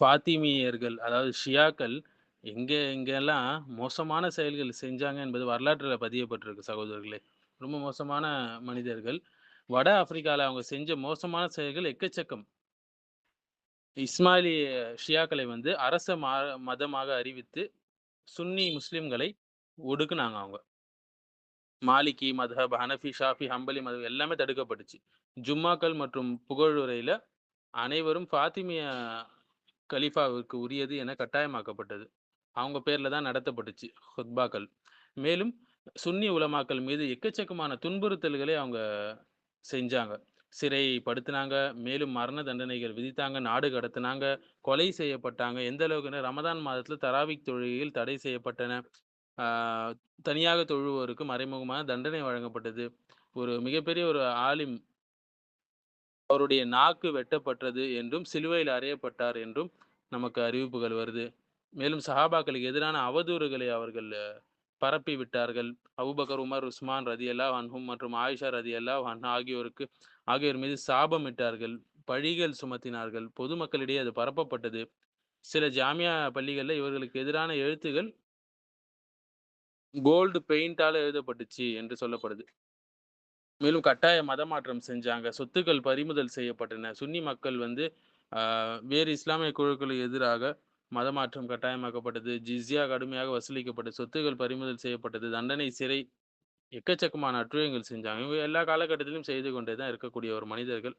ஃபாத்திமியர்கள் அதாவது ஷியாக்கள் எங்க எங்கெல்லாம் மோசமான செயல்கள் செஞ்சாங்க என்பது வரலாற்றில் பதியப்பட்டிருக்கு சகோதரர்களே. ரொம்ப மோசமான மனிதர்கள். வட ஆப்பிரிக்கால அவங்க செஞ்ச மோசமான செயல்கள் எக்கச்சக்கம். இஸ்மாயிலிய ஷியாக்களை வந்து அரச மா மதமாக அறிவித்து, சுன்னி முஸ்லிம்களை ஒடுக்குனாங்க அவங்க. மாலிகி மத்ஹப், ஹனஃபி, ஷாஃபி, ஹம்பலி மதம் எல்லாமே தடுக்கப்பட்டுச்சு. ஜும்மாக்கள் மற்றும் புகழுரையில் அனைவரும் ஃபாத்திமிய கலீஃபாவிற்கு உரியது என கட்டாயமாக்கப்பட்டது. அவங்க பேரில் தான் நடத்தப்பட்டுச்சு ஹுத்பாக்கள். மேலும் சுன்னி உலமாக்கள் மீது எக்கச்சக்கமான துன்புறுத்தல்களை அவங்க செஞ்சாங்க. சிறைப்படுத்துனாங்க, மேலும் மரண தண்டனைகள் விதித்தாங்க, நாடு கடத்தினாங்க கொலை செய்யப்பட்டாங்க. எந்த அளவுக்குன்னா ரமதான் மாதத்தில் தராவிக் தொழுகையில் தடை செய்யப்பட்டன. தனியாக தொழுவோருக்கு மறைமுகமான தண்டனை வழங்கப்பட்டது. ஒரு மிகப்பெரிய ஒரு ஆலிம் அவருடைய நாக்கு வெட்டப்பட்டது என்றும், சிலுவையில் அறையப்பட்டார் என்றும் நமக்கு அறிவிப்புகள் வருது. மேலும் சஹாபாக்களுக்கு எதிரான அவதூறுகளை அவர்கள் பரப்பி விட்டார்கள். அபுபக்கர் உமர், உஸ்மான் ரதி அல்லா அன்ஹும் மற்றும் ஆயிஷா ரதி அல்லா அன்ஹா ஆகியோருக்கு ஆகியோர் மீது சாபமிட்டார்கள். பழிகள் சுமத்தினார்கள். பொதுமக்களிடையே அது பரப்பப்பட்டது. சில ஜாமியா பள்ளிகளில் இவர்களுக்கு எதிரான எழுத்துகள் கோல்டு பெயிண்டால எழுதப்பட்டுச்சு என்று சொல்லப்படுது. மேலும் கட்டாய மதமாற்றம் செஞ்சாங்க. சொத்துக்கள் பறிமுதல் செய்யப்பட்டன. சுன்னி மக்கள் வந்து வேறு இஸ்லாமிய குழுக்களுக்கு எதிராக மதமாற்றம் கட்டாயமாக்கப்பட்டது. ஜிஸ்யா கடுமையாக வசூலிக்கப்பட்டது. சொத்துக்கள் பறிமுதல் செய்யப்பட்டது. தண்டனை, சிறை எக்கச்சக்கமான அற்றுயங்கள் செஞ்சாங்க. இவங்க எல்லா காலகட்டத்திலும் செய்து கொண்டே தான் இருக்கக்கூடிய ஒரு மனிதர்கள்.